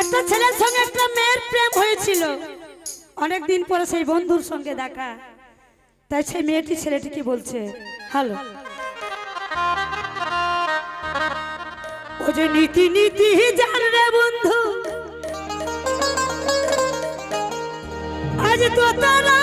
একটা ছেলের সঙ্গে একটা মেয়ের প্রেম হয়েছিল। অনেক দিন পরে সেই বন্ধুর সঙ্গে দেখা। তাই সেই মেয়েটি ছেলেটিকে বলছে, হ্যালো। ও যে নীতি নীতি জান রে বন্ধু। আজ তো তারা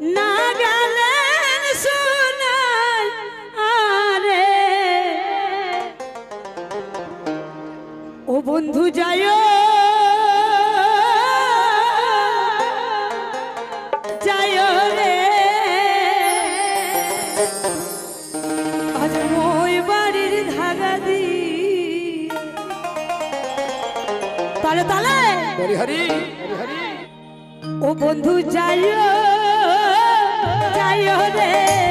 না গেলেন শোনাই আরে। ও বন্ধু যায় যায় রে। আজ মই বাড়ির ধাগা দি তালে তালে। হরি হরি। ও বন্ধু যাইও। যাইও রে।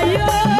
Ai.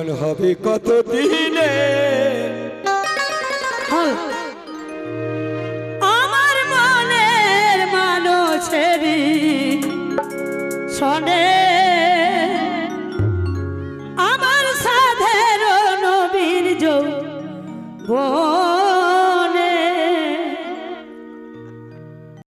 মিলন হবে কত দিনে আমার মনের মানুষেরই সনে